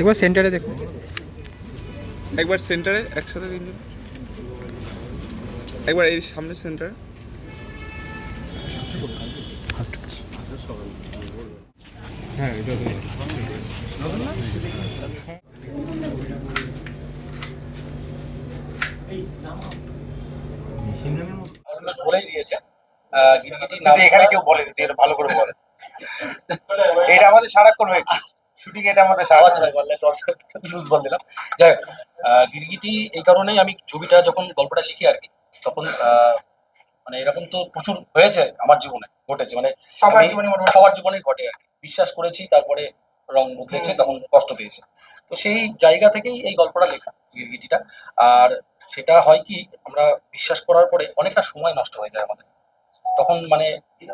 একবার সেন্টারে দেখুন। একবার সেন্টারে একসাথে তিনজন একবার এই সামনে সেন্টারে। অলমোস্ট বলেই দিয়েছে গিরগিটি এখানে কেউ বলেনি এটা ভালো করে বলে। এটা আমাদের সারাক্ষণ হয়েছে? শুটিং এটা আমাদের সারাক্ষণ লুজ বল দিলাম। যাই হোক গিরগিটি এই কারণেই আমি ছবিটা যখন গল্পটা লিখি আর কি তখন মানে এরকম তো প্রচুর হয়েছে আমার জীবনে ঘটেছে। মানে সবার জীবনে সবার জীবনে ঘটে আর কি। বিশ্বাস করেছি তারপরে রং বদলেছে তখন কষ্ট পেয়েছে। তো সেই জায়গা থেকেই এই গল্পটা লেখা গিরগিটিটা। আর সেটা হয় কি আমরা বিশ্বাস করার পরে অনেকটা সময় নষ্ট হয়ে যায় আমাদের। তখন মানে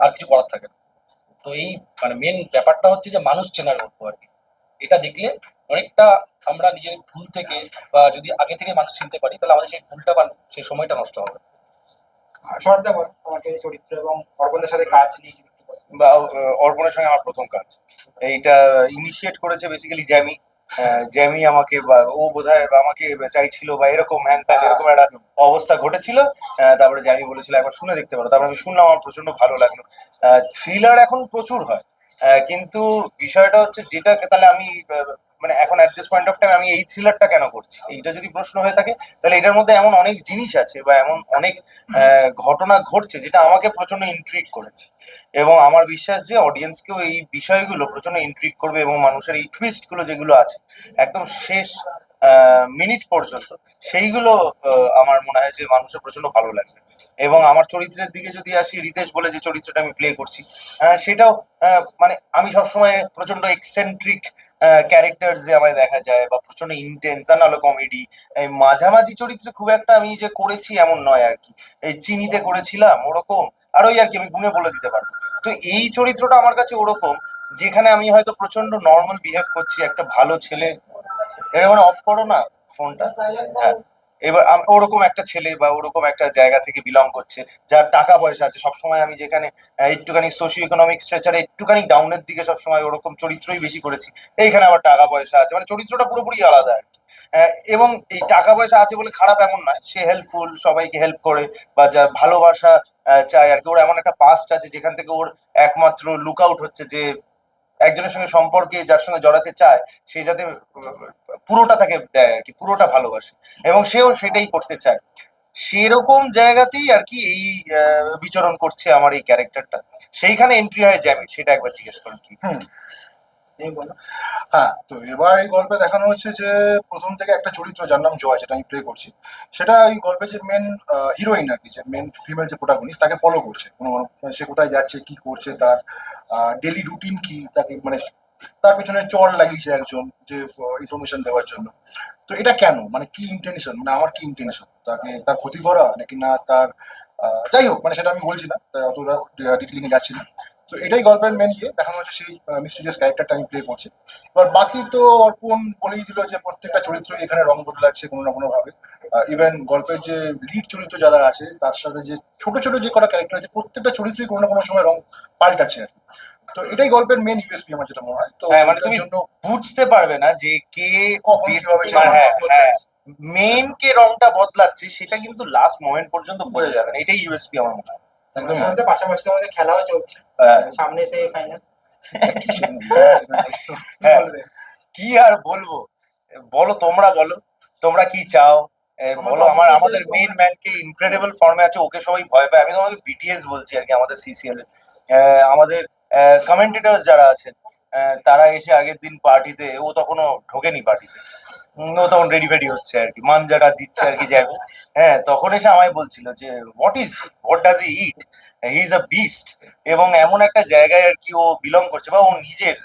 আর কিছু করার থাকে না। তো এই মানে মেন ব্যাপারটা হচ্ছে যে মানুষ চেনার গল্প আর কি। এটা দেখলে অনেকটা আমরা নিজের ভুল থেকে বা যদি আগে থেকে মানুষ চিনতে পারি তাহলে আমাদের সেই ভুলটা বা সেই সময়টা নষ্ট হবে। শরদা তোমাকে এই চরিত্র এবং অর্পণদের সাথে কাজ নিয়ে। বা অর্পণের সঙ্গে আমার প্রথম কাজ। এইটা ইনিশিয়েট করেছে বেসিক্যালি জ্যামি। জ্যামি আমাকে বা ও বোধহয় আমাকে চাইছিল বা এরকম হ্যান ত্যান, এরকম একটা অবস্থা ঘটেছিল। তারপরে জ্যামি বলেছিল, একবার শুনে দেখতে পারো। তারপরে আমি শুনলাম, আমার প্রচণ্ড ভালো লাগল। থ্রিলার এখন প্রচুর হয়। কিন্তু বিষয়টা হচ্ছে যেটাকে তাহলে আমি মানে এখন at this point of time আমি এই থ্রিলারটা কেন করছি? এইটা যদি প্রশ্ন হয়ে থাকে, তাহলে এটার মধ্যে এমন অনেক জিনিস আছে বা এমন অনেক ঘটনা ঘটছে যেটা আমাকে প্রচণ্ড ইন্ট্রিগ করেছে। এবং আমার বিশ্বাস যে অডিয়েন্সকেও এই বিষয়গুলো প্রচণ্ড ইন্ট্রিক করবে এবং মানুষের এই টুইস্টগুলো যেগুলো আছে, একদম শেষ মিনিট পর্যন্ত, সেইগুলো আমার মনে হয় যে মানুষের প্রচণ্ড ভালো লাগবে। এবং আমার চরিত্রের দিকে যদি আসি, রিতেশ বলে যে চরিত্রটা আমি প্লে করছি সেটাও মানে আমি সবসময় প্রচণ্ড এক্সেন্ট্রিক ক্যারেক্টার যে আমায় দেখা যায় বা প্রচণ্ড ইন্টেন্স আর নাহলে কমেডি মাঝামাঝি চরিত্রে খুব একটা আমি যে করেছি এমন নয় আর কি। এই চিনিতে করেছিলাম ওরকম আর ওই আর কি আমি গুনে বলে দিতে পারব। তো এই চরিত্রটা আমার কাছে ওরকম, যেখানে আমি হয়তো প্রচণ্ড নর্মাল বিহেভ করছি, একটা ভালো ছেলে। এরকম অফ করো না ফোনটা হ্যাঁ। এবার ওরকম একটা ছেলে বা ওরকম একটা জায়গা থেকে বিলং করছে, যার টাকা পয়সা আছে। সবসময় আমি যেখানে একটুখানি সোশিও ইকোনমিক স্ট্রেচারে একটুখানি ডাউনের দিকে সবসময় ওরকম চরিত্রই বেশি করেছি। এইখানে আবার টাকা পয়সা আছে। মানে চরিত্রটা পুরোপুরি আলাদা আর কি। এবং এই টাকা পয়সা আছে বলে খারাপ এমন নয়। সে হেল্পফুল সবাইকে হেল্প করে বা যা ভালোবাসা চায় আর কি। ওর এমন একটা পাস্ট আছে যেখান থেকে ওর একমাত্র লুক আউট হচ্ছে যে একজনের সঙ্গে সম্পর্কে যার সঙ্গে জড়াতে চায়, সে যাতে পুরোটা তাকে দেয় আর কি, পুরোটা ভালোবাসে। এবং সেও সেটাই করতে চায়। সেরকম জায়গাতেই আর কি এই বিচরণ করছে আমার এই ক্যারেক্টারটা সেইখানে এন্ট্রি হয় জ্যামি সেটা একবার জিজ্ঞেস করেন কি। হ্যাঁ তো এবার এই গল্পে দেখানো হচ্ছে যে প্রথম থেকে একটা চরিত্র যার নাম জয়, যেটা আমি প্লে করছি। সেটা এই গল্পে যে মেন হিরোইন আর কি, যে মেন ফিমেল যে প্রোটাগনিস্ট তাকে ফলো করছে। কোনো কোনো- সে কোথায় যাচ্ছে, কি করছে, তার ডেলি রুটিন কি, তাকে মানে তার পেছনে চড় লাগিয়েছে একজন যে ইনফরমেশন দেওয়ার জন্য। তো এটা কেন? মানে কি ইন্টেনশন মানে আমার কি ইন্টেনশন তাকে, তার ক্ষতি করা নাকি না তার যাই হোক মানে সেটা আমি বলছি না তাই অতটা ডিটেলিং এ যাচ্ছি না। তো এটাই গল্পের মেন ইয়ে দেখানো হচ্ছে সেই মিস্টিরিয়াস ক্যারেক্টারটা আমি প্লে করছি। এবার বাকি তো অর্পণ বলেই দিল যে প্রত্যেকটা চরিত্র এখানে রং বদলাচ্ছে কোনো না কোনো ভাবে ইভেন গল্পের যে লিড চরিত্র যারা আছে তার সাথে যে ছোট ছোট যে কটা ক্যারেক্টার আছে প্রত্যেকটা চরিত্রই কোনো না কোনো সময় রং পাল্টাচ্ছে আর কি। তো এটাই গল্পের মেন ইউএসপি আমার যেটা মনে হয়। তো হ্যাঁ, মানে তুমি বুঝতে পারবে না যে কে মানে হ্যাঁ হ্যাঁ। মেন কে রংটা বদলাচ্ছে সেটা কিন্তু লাস্ট মোমেন্ট পর্যন্ত বোঝা যাবে না। এটাই ইউএসপি আমার মনে হয়। একদম পাশাপাশি খেলাও চলছে। হ্যাঁ। সামনে ফাইনাল হ্যাঁ। কি আর বলব? বলো তোমরা বলো। তোমরা কি চাও? বলো আমার আমাদের মেইন ম্যানকে ইনক্রেডিবল ফর্মে আছে ওকে সবাই ভয় পায়। আমি তোমাকে বিটিএস বলছি আর কি আমাদের সিসিএল আমাদের কমেন্টেটার যারা আছেন তারা এসে আগের দিন পার্টিতে ও তখনও ঢোকেনি পার্টিতে ও তখন রেডি ফেডি হচ্ছে আর কি, মানজাটা দিচ্ছে আর কি যাবে হ্যাঁ তখন এসে আমায় বলছিল যে what is what does uh it he is a beast এবং এমন একটা জায়গায় আর কি ও বিলং করছে বা ও নিজের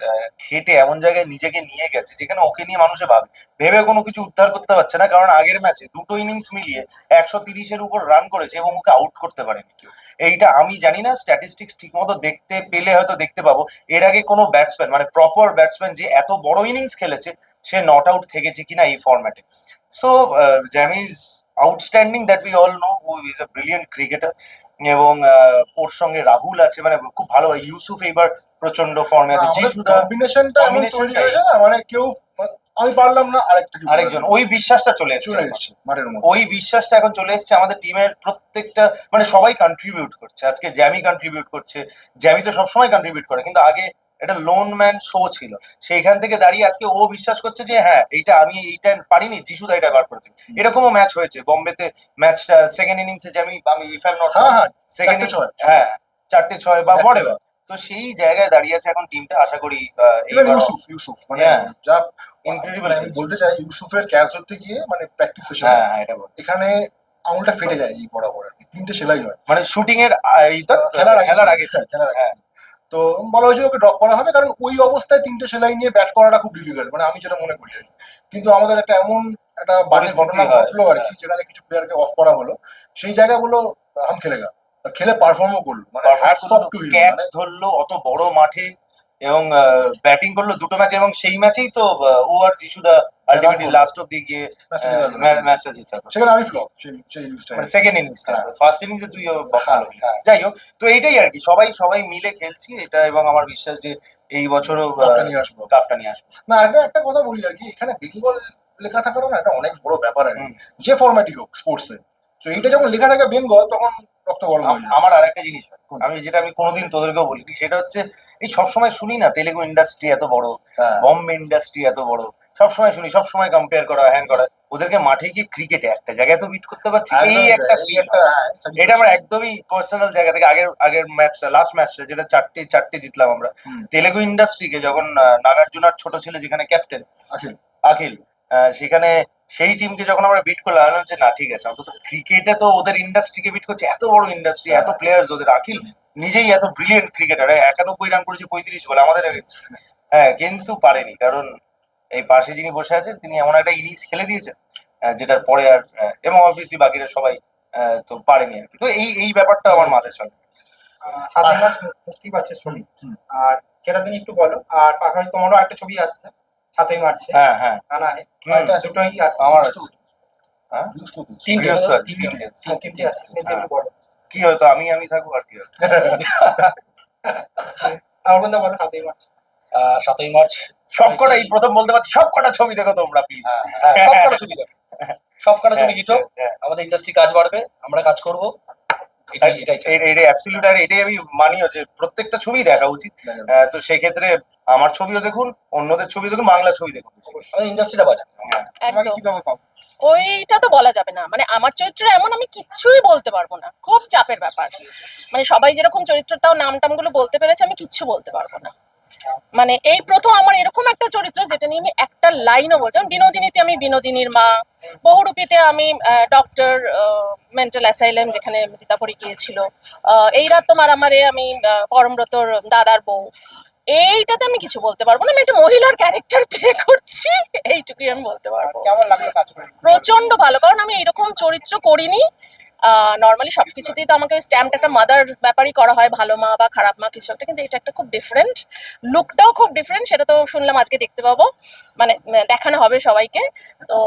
খেটে এমন জায়গায় নিজেকে নিয়ে গেছে যেখানে ওকে নিয়ে মানুষে ভাবে। ভেবে কোনো কিছু উদ্ধার করতে পারছে না কারণ আগের ম্যাচে দুটো ইনিংস মিলিয়ে একশো তিরিশের উপর রান করেছে এবং ওকে আউট করতে পারেনি কেউ। এইটা আমি জানি না স্ট্যাটিস্টিক্স ঠিক মতো দেখতে পেলে হয়তো দেখতে পাবো। এর আগে কোনো ব্যাটসম্যান মানে প্রপার ব্যাটসম্যান যে এত বড় ইনিংস খেলেছে, সে নট আউট থেকেছে কিনা এই ফরম্যাটে so Jamie's outstanding that we all know O is a brilliant cricketer এবং ওর সঙ্গে রাহুল আছে মানে খুব ভালো ইউসুফ এইবার প্রচণ্ড ফর্মে আছে। কম্বিনেশনটা মানে কেউ আমি পারলাম না আরেকটা আরেকজন। ওই বিশ্বাসটা চলে এসেছে ওই বিশ্বাসটা এখন চলে এসেছে আমাদের টিমের প্রত্যেকটা মানে সবাই কন্ট্রিবিউট করছে। আজকে জ্যামি কন্ট্রিবিউট করছে। জ্যামি তো সবসময় কন্ট্রিবিউট করে কিন্তু আগে এটা লোন ম্যান শো ছিল। সেইখান থেকে দাঁড়িয়ে আজকে ও বিশ্বাস করছে যে হ্যাঁ এইটা আমি এইটা পারিনি যিশুদা এটা বার করেছে। এরকমও ম্যাচ হয়েছে। বোম্বেতে ম্যাচটা সেকেন্ড ইনিংসে যে আমি ইফ আই নট হ্যাঁ হ্যাঁ সেকেন্ড ছয়। হ্যাঁ চারটে ছয় বা পরে ছয়। তো সেই জায়গায় দাঁড়িয়ে আছে এখন টিমটা আশা করি ইউসুফ ইউসুফ মানে হ্যাঁ। যা Incredible মানে আমি বলতে চাই ইউসুফের ক্যাচ ধরতে গিয়ে মানে প্র্যাকটিস হ্যাঁ হ্যাঁ, এটা বল। এখানে আঙুলটা ফেটে যায় এই বরাবর। তিনটে সেলাই হয়। মানে শুটিং এর খেলার আগে। খেলার আগে। হ্যাঁ, হ্যাঁ। তো বলা হয়েছে ওকে ড্রপ করা হবে কারণ ওই অবস্থায় তিনটে সেলাই নিয়ে ব্যাট করাটা খুব ডিফিকাল্ট মানে আমি যেটা মনে করি আর কিন্তু আমাদের একটা এমন একটা বাড়ির ঘটনা ঘটলো আর কি যেখানে কিছু প্লেয়ারকে অফ করা হলো সেই জায়গায় বলল হাম খেলে গা খেলে পারফর্মও করল মানে ক্যাচ ধরলো অত বড় মাঠে এবং ব্যাটিং করল দুটো ম্যাচ এবং সেই ম্যাচেই তো ও আর যিশুদা আলটিমেটলি। লাস্ট অব্দি গিয়ে ম্যাচটা জিতালো। জিতালো সেখানে আমি ফ্লপ মানে সেকেন্ড ইনিংসটা। ফার্স্ট ইনিংসে তুই ভালো। যাই হোক তো এইটাই আর কি। সবাই সবাই মিলে খেলছি এটা এবং আমার বিশ্বাস যে এই বছরও কাপটা নিয়ে আসব। কাপটা নিয়ে আসব। না একটা একটা কথা বলি আর কি। এখানে বেঙ্গল লেখা থাকাটা না এটা অনেক বড় ব্যাপার আর কি। যে ফরম্যাটই হোক স্পোর্টসে তো এইটা যখন লেখা থাকে বেঙ্গল তখন রক্ত গরম আমার আরেকটা জিনিস আমি যেটা আমি কোনোদিন তোদেরকেও বলিনি সেটা হচ্ছে এই সবসময় শুনি না তেলেগু ইন্ডাস্ট্রি এত বড় হ্যাঁ। বম্বে ইন্ডাস্ট্রি এত বড় সবসময় শুনি সবসময় কম্পেয়ার করা হ্যান করা। ওদেরকে মাঠে গিয়ে ক্রিকেটে একটা জায়গায় তো বিট করতে পারছি এই একটা একটা হ্যাঁ, এটা আমার একদমই পার্সোনাল জায়গা থেকে আগের আগের ম্যাচটা লাস্ট ম্যাচটা যেটা চারটে চারটে জিতলাম আমরা। তেলেগু ইন্ডাস্ট্রিকে যখন নাগার্জুনার ছোট ছেলে যেখানে ক্যাপ্টেন আখিল। সেখানে সেই টিমকে যখন আমরা বিট করলাম আমি যে না ঠিক আছে অন্তত ক্রিকেটে তো ওদের ইন্ডাস্ট্রিকে বিট করছে এত বড় ইন্ডাস্ট্রি এত হ্যাঁ। প্লেয়ার্স ওদের আখিল নিজেই এত ব্রিলিয়েন্ট ক্রিকেটার একানব্বই রান করেছে পঁয়ত্রিশ বলে আমাদের হ্যাঁ কিন্তু পারেনি কারণ এই পাশে যিনি বসে আছেন তিনি এমন একটা ইনিংস খেলে দিয়েছেন যেটার পরে আর এবং অবভিয়াসলি বাকিরা সবাই তো পারেনি আর কি। তো এই এই ব্যাপারটা আমার মাথায় চলে। সাতই মাস মুক্তি পাচ্ছে ছবি আর সেটা তুমি একটু বলো আর পাশাপাশি তোমারও একটা ছবি আসছে। সাতই মার্চে। হ্যাঁ হ্যাঁ। দুটোই আমার হ্যাঁ? তিনটে তিনটে তিনটে। হ্যাঁ, হ্যাঁ। কি হয়তো আমি আমি থাকব আর কি আমার বন্ধু বলো সাতই মার্চ। আহ, সাতই মার্চ। সবকটা এই প্রথম বলতে পারছি সব কটা ছবি দেখো তোমরা প্লিজ হ্যাঁ, সব ছবি দেখো। সব কটা ছবি হোক হ্যাঁ, আমাদের ইন্ডাস্ট্রি কাজ বাড়বে আমরা কাজ করব। অ্যাবসলিউট আর এটাই আমি মানিও যে প্রত্যেকটা ছবি দেখা উচিত। আহ, তো সেক্ষেত্রে আমার ছবিও দেখুন অন্যদের ছবি দেখুন বাংলা ছবি দেখুন। ইন্ডাস্ট্রিটা কীভাবে পাবো? ওইটা তো বলা যাবে না। মানে আমার চরিত্র এমন আমি কিচ্ছুই বলতে পারব না। খুব চাপের ব্যাপার। মানে সবাই যেরকম চরিত্রটাও নাম টামগুলো বলতে পেরেছে আমি কিচ্ছু বলতে পারব না। মানে এই প্রথম আমার এরকম একটা চরিত্র যেটা নিয়ে আমি একটা লাইনও বলছি। যেমন বিনোদিনীতে আমি বিনোদিনীর মা বহুরূপীতে আমি ডক্টর মেন্টাল অ্যাসাইলেম যেখানে রীতাপরি গিয়েছিল। আহ, এই রাত তোমার আমারে আমি পরমব্রতর দাদার বউ। এইটাতে আমি কিছু বলতে পারব না। আমি একটা মহিলার ক্যারেক্টার প্লে করছি এইটুকুই আমি বলতে পারব। কেমন লাগল কাজ প্রচণ্ড ভালো। কারণ আমি এরকম চরিত্র করিনি নর্মালি সবকিছুতেই তো আমাকে স্ট্যাম্প একটা মাদার ব্যাপারই করা হয়, ভালো মা বা খারাপ মা, কিছু একটা, কিন্তু এটা একটা খুব ডিফারেন্ট লুকটাও খুব ডিফারেন্ট সেটা তো শুনলাম আজকে দেখতে পাবো। মানে দেখানো হবে সবাইকে। তো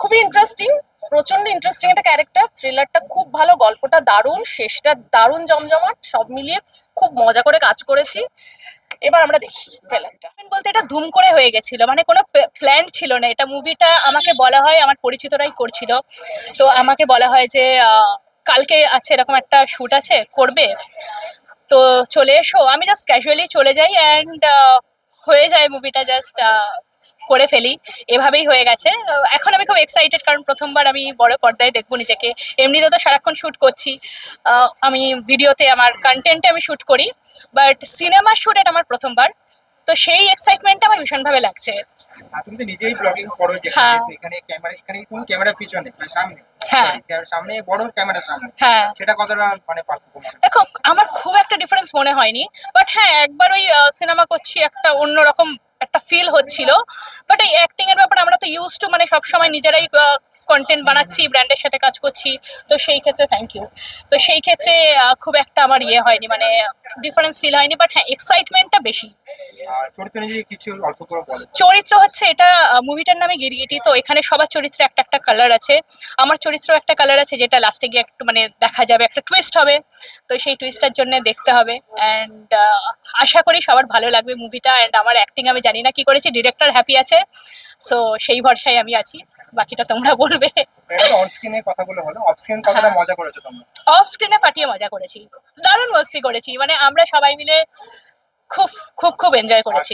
খুবই ইন্টারেস্টিং প্রচণ্ড ইন্টারেস্টিং একটা ক্যারেক্টার থ্রিলারটা খুব ভালো, গল্পটা দারুণ, শেষটা দারুণ জমজমাট, সব মিলিয়ে খুব মজা করে কাজ করেছি। এবার আমরা দেখি ট্রেলারটা বলতে এটা ধুম করে হয়ে গেছিল মানে কোনো প্ল্যান ছিল না। এটা মুভিটা আমাকে বলা হয়, আমার পরিচিতরাই করছিল। তো আমাকে বলা হয় যে কালকে আছে এরকম একটা শ্যুট আছে, করবে। তো চলে এসো। আমি জাস্ট ক্যাজুয়ালি চলে যাই অ্যান্ড হয়ে যায় মুভিটা জাস্ট করে ফেলি এভাবেই হয়ে গেছে। এখন আমি খুব এক্সাইটেড কারণ প্রথমবার আমি বড় পর্দায় দেখব নিজেকে। এমনিতে তো সারাক্ষণ শ্যুট করছি। আমি ভিডিওতে আমার কন্টেন্টে আমি শ্যুট করি বাট সিনেমার শ্যুট এটা আমার প্রথমবার। তো সেই এক্সাইটমেন্টটা আমার ভীষণভাবে লাগছে। তুমি তো নিজেই ব্লগিং করো যেখানে হ্যাঁ। এখানে ক্যামেরা এখানে তুমি ক্যামেরা পিছনে মানে সামনে। হ্যাঁ। Sorry, ক্যামেরার সামনে বড় ক্যামেরার সামনে। হ্যাঁ। সেটা কতটা মানে পার্থক্য দেখো আমার খুব একটা ডিফারেন্স মনে হয়নি। বাট হ্যাঁ একবার ওই সিনেমা করছি একটা অন্যরকম একটা ফিল হচ্ছিল। বাট এই অ্যাক্টিং এর ব্যাপারে আমরা তো ইউজ টু মানে সবসময় নিজেরাই কন্টেন্ট বানাচ্ছি ব্র্যান্ডের সাথে কাজ করছি। তো সেই ক্ষেত্রে থ্যাংক ইউ তো সেই ক্ষেত্রে খুব একটা আমার ইয়ে হয়নি মানে ডিফারেন্স ফিল হয়নি। বাট হ্যাঁ এক্সাইটমেন্টটা বেশি। চরিত্র হচ্ছে এটা মুভিটার নামে গিরগিটি তো এখানে সবার চরিত্রে একটা একটা কালার আছে। আমার চরিত্র একটা কালার আছে যেটা লাস্টে গিয়ে একটু মানে দেখা যাবে একটা টুইস্ট হবে। তো সেই টুইস্টটার জন্য দেখতে হবে। অ্যান্ড আশা করি সবার ভালো লাগবে মুভিটা অ্যান্ড আমার অ্যাক্টিং আমি জানি না কি করেছি ডিরেক্টর হ্যাপি আছে সো সেই ভরসায় আমি আছি বাকিটা তোমরা বলবে। অফ স্ক্রিন হ্যাঁ। মজা করেছ দারুণ মস্তি করেছি মানে আমরা সবাই মিলে খুব খুব খুব এনজয় করেছি।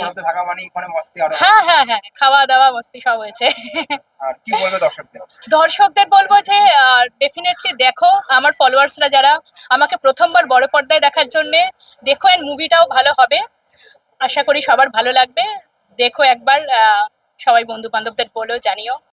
হ্যাঁ হ্যাঁ হ্যাঁ খাওয়া দাওয়া মস্তি সব হয়েছে। দর্শকদের? বলব যে ডেফিনেটলি দেখো আমার ফলোয়ার্সরা যারা আমাকে প্রথমবার বড় পর্দায় দেখার জন্য দেখো এন্ড মুভিটাও ভালো হবে। আশা করি সবার ভালো লাগবে। দেখো একবার সবাই বন্ধু বান্ধবদের বলো জানিও।